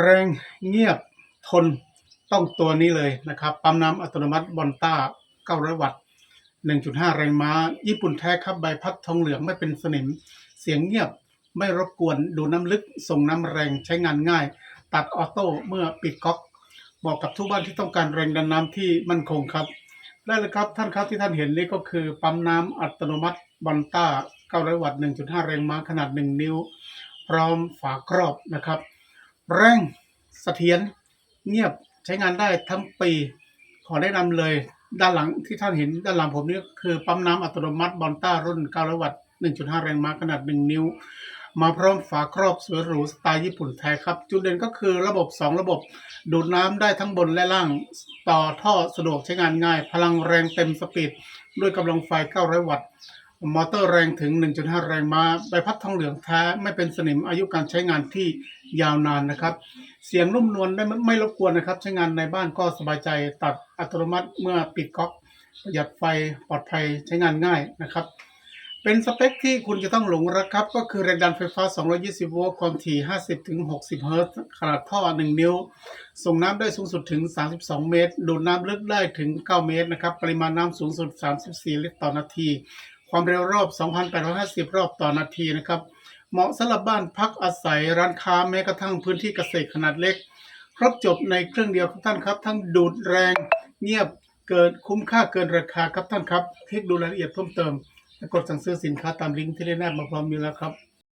แรงเงียบทนต้องตัวนี้เลยนะครับ ปั๊มน้ำอัตโนมัติบอนต้า 900 วัตต์ 1.5 แรงม้า ญี่ปุ่นแท้ครับใบพัดทองเหลืองไม่เป็นสนิม เสียงเงียบไม่รบกวนดูน้ำลึกส่งน้ำแรงใช้งานง่าย ตัดออโต้เมื่อปิดก๊อกเหมาะกับทุกบ้านที่ต้องการแรงดันน้ำที่มั่นคงครับ ได้เลยครับท่านครับที่ท่านเห็นนี่ก็คือ ปั๊มน้ำอัตโนมัติบอนต้า 900 วัตต์ 1.5 แรงม้าขนาด 1 นิ้ว พร้อมฝาครอบนะครับ แรงสเสถียรเงียบใช้งานได้ทั้งปี ขอแนะนำเลย ด้านหลังที่ท่านเห็นด้านหลังผมนี่คือปั๊มน้ำอัตโนมัติบอนต้ารุ่น 900 วัตต์ 1.5 แรงม้าขนาด 1 นิ้ว มาพร้อมฝาครอบสวยหรูสไตล์ญี่ปุ่นแท้ครับ จุดเด่นก็คือระบบ 2 ระบบ ดูดน้ำได้ทั้งบนและล่าง ต่อท่อสะดวกใช้งานง่าย พลังแรงเต็มสปีดด้วยกำลังไฟ 900 วัตต์ มอเตอร์แรงถึง 1.5 แรงม้าใบพัดทองเหลืองแท้ไม่เป็นสนิมอายุการใช้งานที่ยาวนานนะครับ เสียงนุ่มนวลได้ไม่ไม่รบกวนนะครับ ใช้งานในบ้านก็สบายใจตัดอัตโนมัติเมื่อปิดก๊อกประหยัดไฟปลอดภัยใช้งานง่ายนะครับ เป็นสเปคที่คุณจะต้องหลงรักครับ ก็คือแรงดันไฟฟ้า 220 โวลต์ความถี่ 50-60 เฮิรตซ์ขนาดท่อ 1 นิ้ว ส่งน้ำได้สูงสุดถึง 32 เมตร ดูดน้ำลึกได้ถึง 9 เมตรนะครับปริมาณน้ำสูงสุด 34 ลิตรต่อนาที ความเร็วรอบ 2,850 รอบต่อนาทีนะครับ เหมาะสำหรับบ้านพักอาศัยร้านค้าแม้กระทั่งพื้นที่เกษตรขนาดเล็ก ครบจบในเครื่องเดียวครับท่านครับ ทั้งดูดแรงเงียบเกินคุ้มค่าเกินราคาครับท่านครับ คลิกดูรายละเอียดเพิ่มเติมและกดสั่งซื้อสินค้าตามลิงก์ที่ได้แนบมาพร้อมอยู่แล้วครับ